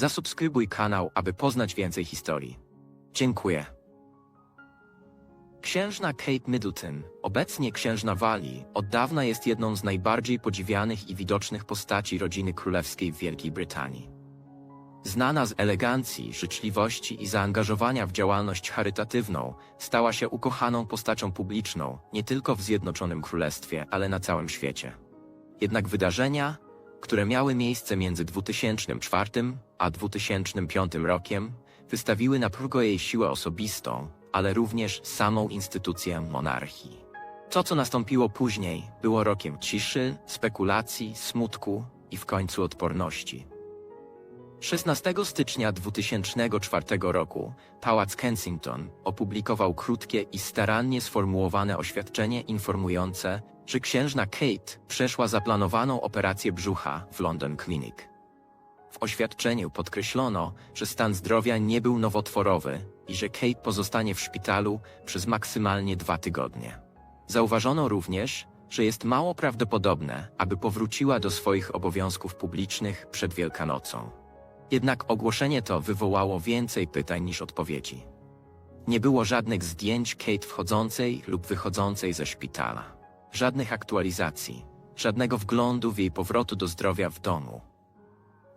Zasubskrybuj kanał, aby poznać więcej historii. Dziękuję. Księżna Kate Middleton, obecnie księżna Walii, od dawna jest jedną z najbardziej podziwianych i widocznych postaci rodziny królewskiej w Wielkiej Brytanii. Znana z elegancji, życzliwości i zaangażowania w działalność charytatywną, stała się ukochaną postacią publiczną nie tylko w Zjednoczonym Królestwie, ale na całym świecie. Jednak wydarzenia, które miały miejsce między 2004 a 2005 rokiem, wystawiły na próbę jej siłę osobistą, ale również samą instytucję monarchii. To, co nastąpiło później, było rokiem ciszy, spekulacji, smutku i w końcu odporności. 16 stycznia 2004 roku Pałac Kensington opublikował krótkie i starannie sformułowane oświadczenie informujące, że księżna Kate przeszła zaplanowaną operację brzucha w London Clinic. W oświadczeniu podkreślono, że stan zdrowia nie był nowotworowy i że Kate pozostanie w szpitalu przez maksymalnie dwa tygodnie. Zauważono również, że jest mało prawdopodobne, aby powróciła do swoich obowiązków publicznych przed Wielkanocą. Jednak ogłoszenie to wywołało więcej pytań niż odpowiedzi. Nie było żadnych zdjęć Kate wchodzącej lub wychodzącej ze szpitala. Żadnych aktualizacji, żadnego wglądu w jej powrotu do zdrowia w domu.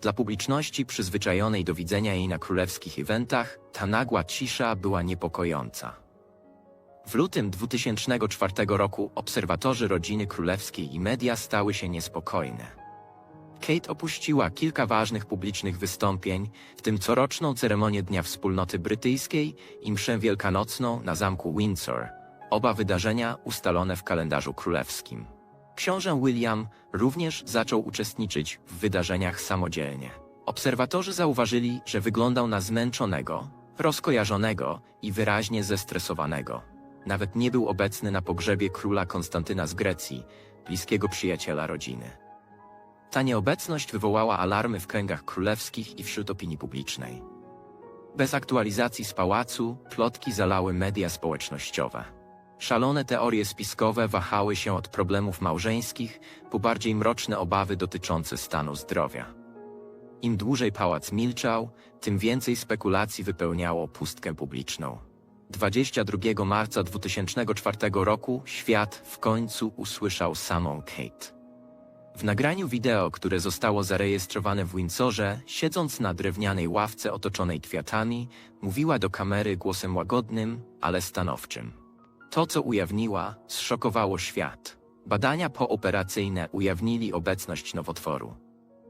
Dla publiczności przyzwyczajonej do widzenia jej na królewskich eventach, ta nagła cisza była niepokojąca. W lutym 2004 roku obserwatorzy rodziny królewskiej i media stały się niespokojne. Kate opuściła kilka ważnych publicznych wystąpień, w tym coroczną ceremonię Dnia Wspólnoty Brytyjskiej i mszę wielkanocną na zamku Windsor, oba wydarzenia ustalone w kalendarzu królewskim. Książę William również zaczął uczestniczyć w wydarzeniach samodzielnie. Obserwatorzy zauważyli, że wyglądał na zmęczonego, rozkojarzonego i wyraźnie zestresowanego. Nawet nie był obecny na pogrzebie króla Konstantyna z Grecji, bliskiego przyjaciela rodziny. Ta nieobecność wywołała alarmy w kręgach królewskich i wśród opinii publicznej. Bez aktualizacji z pałacu, plotki zalały media społecznościowe. Szalone teorie spiskowe wahały się od problemów małżeńskich po bardziej mroczne obawy dotyczące stanu zdrowia. Im dłużej pałac milczał, tym więcej spekulacji wypełniało pustkę publiczną. 22 marca 2004 roku świat w końcu usłyszał samą Kate. W nagraniu wideo, które zostało zarejestrowane w Windsorze, siedząc na drewnianej ławce otoczonej kwiatami, mówiła do kamery głosem łagodnym, ale stanowczym. To, co ujawniła, zszokowało świat. Badania pooperacyjne ujawnili obecność nowotworu.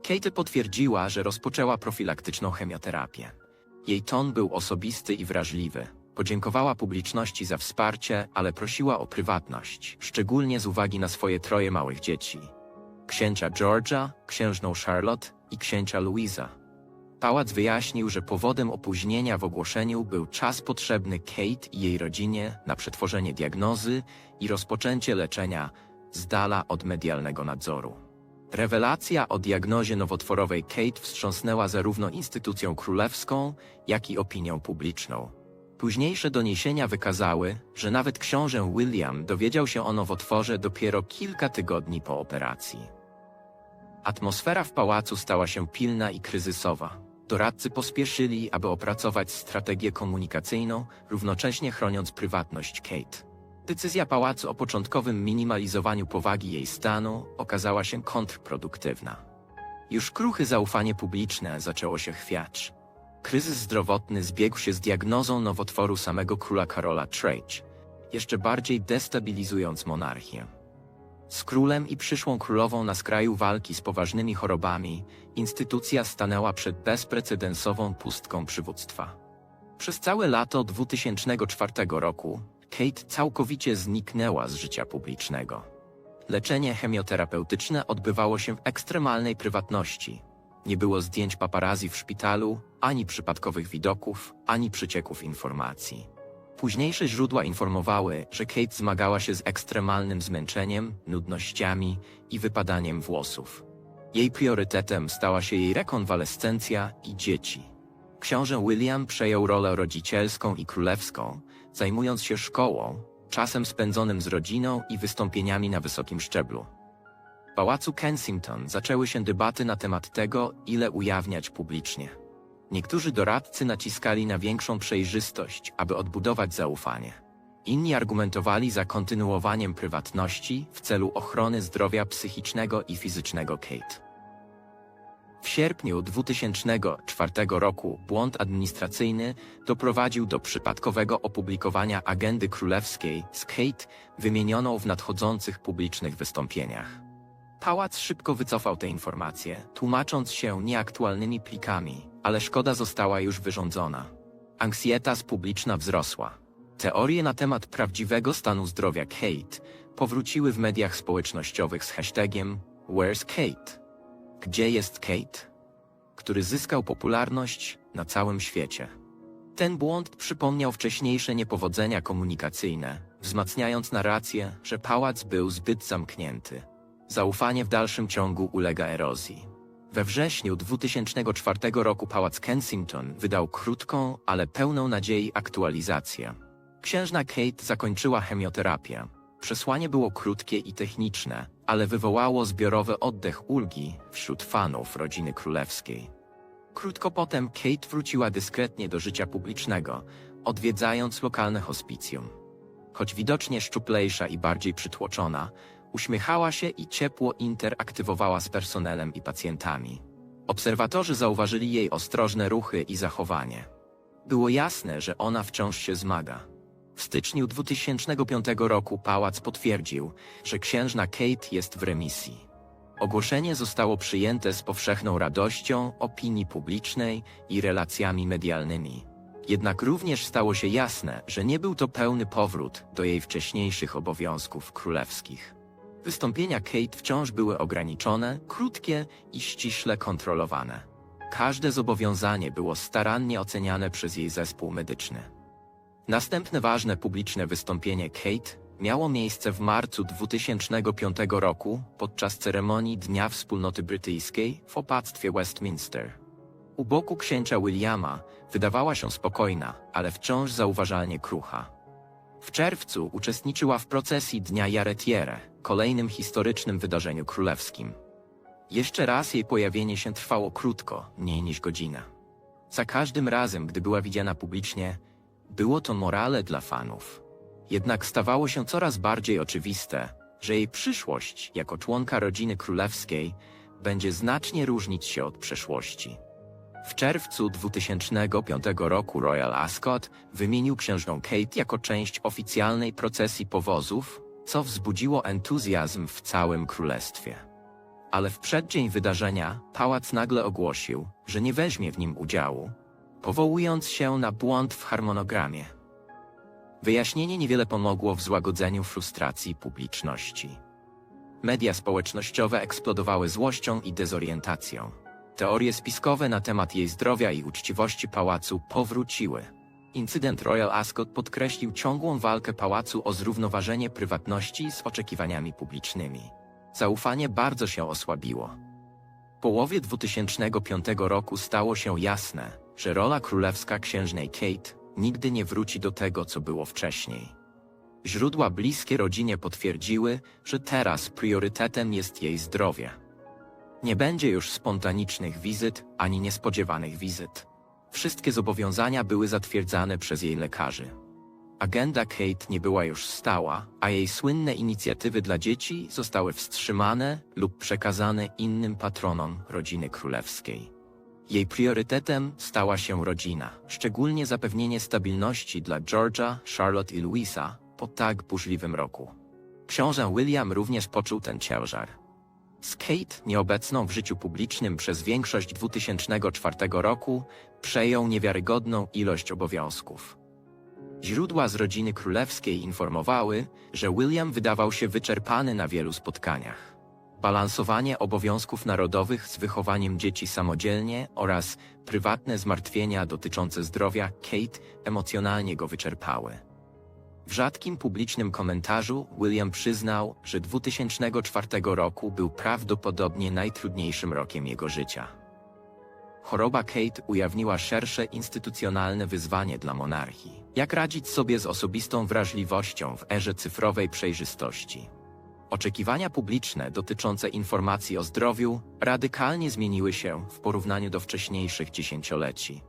Kate potwierdziła, że rozpoczęła profilaktyczną chemioterapię. Jej ton był osobisty i wrażliwy. Podziękowała publiczności za wsparcie, ale prosiła o prywatność, szczególnie z uwagi na swoje troje małych dzieci księcia George'a, księżną Charlotte i księcia Louisa. Pałac wyjaśnił, że powodem opóźnienia w ogłoszeniu był czas potrzebny Kate i jej rodzinie na przetworzenie diagnozy i rozpoczęcie leczenia z dala od medialnego nadzoru. Rewelacja o diagnozie nowotworowej Kate wstrząsnęła zarówno instytucją królewską, jak i opinią publiczną. Późniejsze doniesienia wykazały, że nawet książę William dowiedział się o nowotworze dopiero kilka tygodni po operacji. Atmosfera w pałacu stała się pilna i kryzysowa. Doradcy pospieszyli, aby opracować strategię komunikacyjną, równocześnie chroniąc prywatność Kate. Decyzja pałacu o początkowym minimalizowaniu powagi jej stanu okazała się kontrproduktywna. Już kruche zaufanie publiczne zaczęło się chwiać. Kryzys zdrowotny zbiegł się z diagnozą nowotworu samego króla Karola III, jeszcze bardziej destabilizując monarchię. Z królem i przyszłą królową na skraju walki z poważnymi chorobami, instytucja stanęła przed bezprecedensową pustką przywództwa. Przez całe lato 2004 roku Kate całkowicie zniknęła z życia publicznego. Leczenie chemioterapeutyczne odbywało się w ekstremalnej prywatności. Nie było zdjęć paparazzi w szpitalu, ani przypadkowych widoków, ani przycieków informacji. Późniejsze źródła informowały, że Kate zmagała się z ekstremalnym zmęczeniem, nudnościami i wypadaniem włosów. Jej priorytetem stała się jej rekonwalescencja i dzieci. Książę William przejął rolę rodzicielską i królewską, zajmując się szkołą, czasem spędzonym z rodziną i wystąpieniami na wysokim szczeblu. W pałacu Kensington zaczęły się debaty na temat tego, ile ujawniać publicznie. Niektórzy doradcy naciskali na większą przejrzystość, aby odbudować zaufanie. Inni argumentowali za kontynuowaniem prywatności w celu ochrony zdrowia psychicznego i fizycznego Kate. W sierpniu 2004 roku błąd administracyjny doprowadził do przypadkowego opublikowania agendy królewskiej z Kate wymienioną w nadchodzących publicznych wystąpieniach. Pałac szybko wycofał te informacje, tłumacząc się nieaktualnymi plikami, ale szkoda została już wyrządzona. Anksietas publiczna wzrosła. Teorie na temat prawdziwego stanu zdrowia Kate powróciły w mediach społecznościowych z hashtagiem Where's Kate? Gdzie jest Kate? Który zyskał popularność na całym świecie. Ten błąd przypomniał wcześniejsze niepowodzenia komunikacyjne, wzmacniając narrację, że pałac był zbyt zamknięty. Zaufanie w dalszym ciągu ulega erozji. We wrześniu 2004 roku Pałac Kensington wydał krótką, ale pełną nadziei aktualizację. Księżna Kate zakończyła chemioterapię. Przesłanie było krótkie i techniczne, ale wywołało zbiorowy oddech ulgi wśród fanów rodziny królewskiej. Krótko potem Kate wróciła dyskretnie do życia publicznego, odwiedzając lokalne hospicjum. Choć widocznie szczuplejsza i bardziej przytłoczona, uśmiechała się i ciepło interaktywowała z personelem i pacjentami. Obserwatorzy zauważyli jej ostrożne ruchy i zachowanie. Było jasne, że ona wciąż się zmaga. W styczniu 2005 roku pałac potwierdził, że księżna Kate jest w remisji. Ogłoszenie zostało przyjęte z powszechną radością opinii publicznej i relacjami medialnymi. Jednak również stało się jasne, że nie był to pełny powrót do jej wcześniejszych obowiązków królewskich. Wystąpienia Kate wciąż były ograniczone, krótkie i ściśle kontrolowane. Każde zobowiązanie było starannie oceniane przez jej zespół medyczny. Następne ważne publiczne wystąpienie Kate miało miejsce w marcu 2005 roku podczas ceremonii Dnia Wspólnoty Brytyjskiej w opactwie Westminster. U boku księcia Williama wydawała się spokojna, ale wciąż zauważalnie krucha. W czerwcu uczestniczyła w procesji Dnia Jaretiere, kolejnym historycznym wydarzeniu królewskim. Jeszcze raz jej pojawienie się trwało krótko, mniej niż godzinę. Za każdym razem, gdy była widziana publicznie, było to morale dla fanów. Jednak stawało się coraz bardziej oczywiste, że jej przyszłość jako członka rodziny królewskiej będzie znacznie różnić się od przeszłości. W czerwcu 2005 roku Royal Ascot wymienił księżną Kate jako część oficjalnej procesji powozów, co wzbudziło entuzjazm w całym królestwie. Ale w przeddzień wydarzenia pałac nagle ogłosił, że nie weźmie w nim udziału, powołując się na błąd w harmonogramie. Wyjaśnienie niewiele pomogło w złagodzeniu frustracji publiczności. Media społecznościowe eksplodowały złością i dezorientacją. Teorie spiskowe na temat jej zdrowia i uczciwości pałacu powróciły. Incydent Royal Ascot podkreślił ciągłą walkę pałacu o zrównoważenie prywatności z oczekiwaniami publicznymi. Zaufanie bardzo się osłabiło. W połowie 2005 roku stało się jasne, że rola królewska księżnej Kate nigdy nie wróci do tego, co było wcześniej. Źródła bliskie rodzinie potwierdziły, że teraz priorytetem jest jej zdrowie. Nie będzie już spontanicznych wizyt ani niespodziewanych wizyt. Wszystkie zobowiązania były zatwierdzane przez jej lekarzy. Agenda Kate nie była już stała, a jej słynne inicjatywy dla dzieci zostały wstrzymane lub przekazane innym patronom rodziny królewskiej. Jej priorytetem stała się rodzina, szczególnie zapewnienie stabilności dla George'a, Charlotte i Louisa po tak burzliwym roku. Książę William również poczuł ten ciężar. Z Kate, nieobecną w życiu publicznym przez większość 2004 roku, przejął niewiarygodną ilość obowiązków. Źródła z rodziny królewskiej informowały, że William wydawał się wyczerpany na wielu spotkaniach. Balansowanie obowiązków narodowych z wychowaniem dzieci samodzielnie oraz prywatne zmartwienia dotyczące zdrowia Kate emocjonalnie go wyczerpały. W rzadkim publicznym komentarzu William przyznał, że 2004 roku był prawdopodobnie najtrudniejszym rokiem jego życia. Choroba Kate ujawniła szersze instytucjonalne wyzwanie dla monarchii. Jak radzić sobie z osobistą wrażliwością w erze cyfrowej przejrzystości? Oczekiwania publiczne dotyczące informacji o zdrowiu radykalnie zmieniły się w porównaniu do wcześniejszych dziesięcioleci.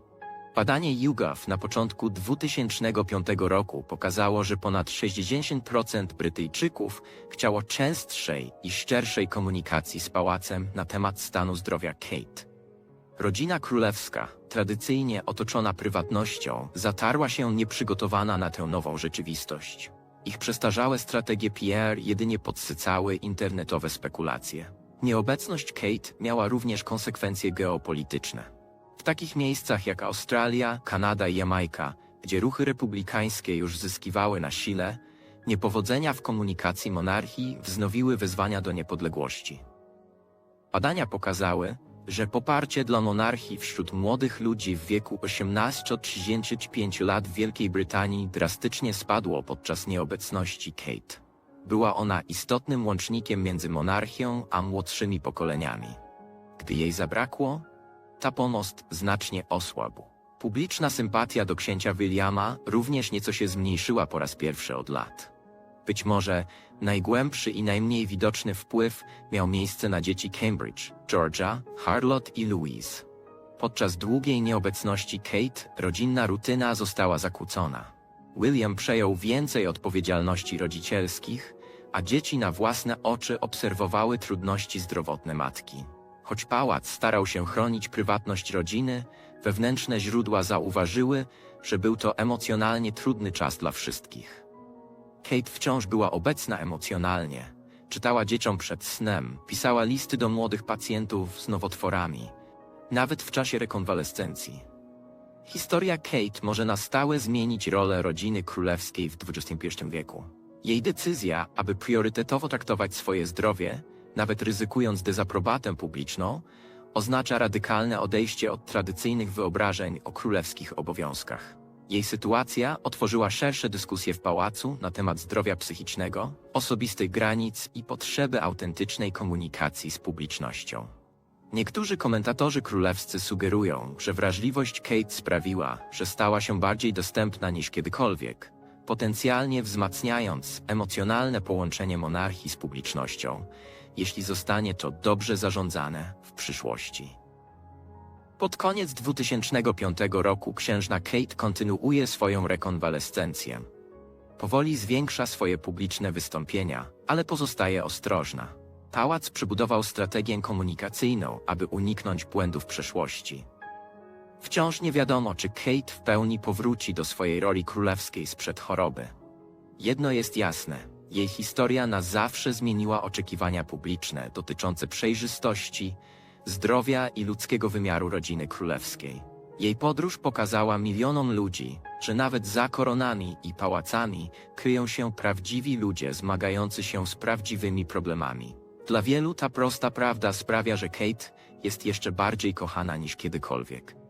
Badanie YouGov na początku 2005 roku pokazało, że ponad 60% Brytyjczyków chciało częstszej i szczerszej komunikacji z pałacem na temat stanu zdrowia Kate. Rodzina królewska, tradycyjnie otoczona prywatnością, zatarła się nieprzygotowana na tę nową rzeczywistość. Ich przestarzałe strategie PR jedynie podsycały internetowe spekulacje. Nieobecność Kate miała również konsekwencje geopolityczne. Takich miejscach jak Australia, Kanada i Jamajka, gdzie ruchy republikańskie już zyskiwały na sile, niepowodzenia w komunikacji monarchii wznowiły wezwania do niepodległości. Badania pokazały, że poparcie dla monarchii wśród młodych ludzi w wieku 18-35 lat w Wielkiej Brytanii drastycznie spadło podczas nieobecności Kate. Była ona istotnym łącznikiem między monarchią a młodszymi pokoleniami. Gdy jej zabrakło, ta pomost znacznie osłabł. Publiczna sympatia do księcia Williama również nieco się zmniejszyła po raz pierwszy od lat. Być może najgłębszy i najmniej widoczny wpływ miał miejsce na dzieci Cambridge, Georgia, Harlotte i Louise. Podczas długiej nieobecności Kate rodzinna rutyna została zakłócona. William przejął więcej odpowiedzialności rodzicielskich, a dzieci na własne oczy obserwowały trudności zdrowotne matki. Choć pałac starał się chronić prywatność rodziny, wewnętrzne źródła zauważyły, że był to emocjonalnie trudny czas dla wszystkich. Kate wciąż była obecna emocjonalnie. Czytała dzieciom przed snem, pisała listy do młodych pacjentów z nowotworami, nawet w czasie rekonwalescencji. Historia Kate może na stałe zmienić rolę rodziny królewskiej w XXI wieku. Jej decyzja, aby priorytetowo traktować swoje zdrowie, nawet ryzykując dezaprobatę publiczną, oznacza radykalne odejście od tradycyjnych wyobrażeń o królewskich obowiązkach. Jej sytuacja otworzyła szersze dyskusje w pałacu na temat zdrowia psychicznego, osobistych granic i potrzeby autentycznej komunikacji z publicznością. Niektórzy komentatorzy królewscy sugerują, że wrażliwość Kate sprawiła, że stała się bardziej dostępna niż kiedykolwiek, potencjalnie wzmacniając emocjonalne połączenie monarchii z publicznością, jeśli zostanie to dobrze zarządzane w przyszłości. Pod koniec 2005 roku księżna Kate kontynuuje swoją rekonwalescencję. Powoli zwiększa swoje publiczne wystąpienia, ale pozostaje ostrożna. Pałac przybudował strategię komunikacyjną, aby uniknąć błędów przeszłości. Wciąż nie wiadomo, czy Kate w pełni powróci do swojej roli królewskiej sprzed choroby. Jedno jest jasne, jej historia na zawsze zmieniła oczekiwania publiczne dotyczące przejrzystości, zdrowia i ludzkiego wymiaru rodziny królewskiej. Jej podróż pokazała milionom ludzi, że nawet za koronami i pałacami kryją się prawdziwi ludzie zmagający się z prawdziwymi problemami. Dla wielu ta prosta prawda sprawia, że Kate jest jeszcze bardziej kochana niż kiedykolwiek.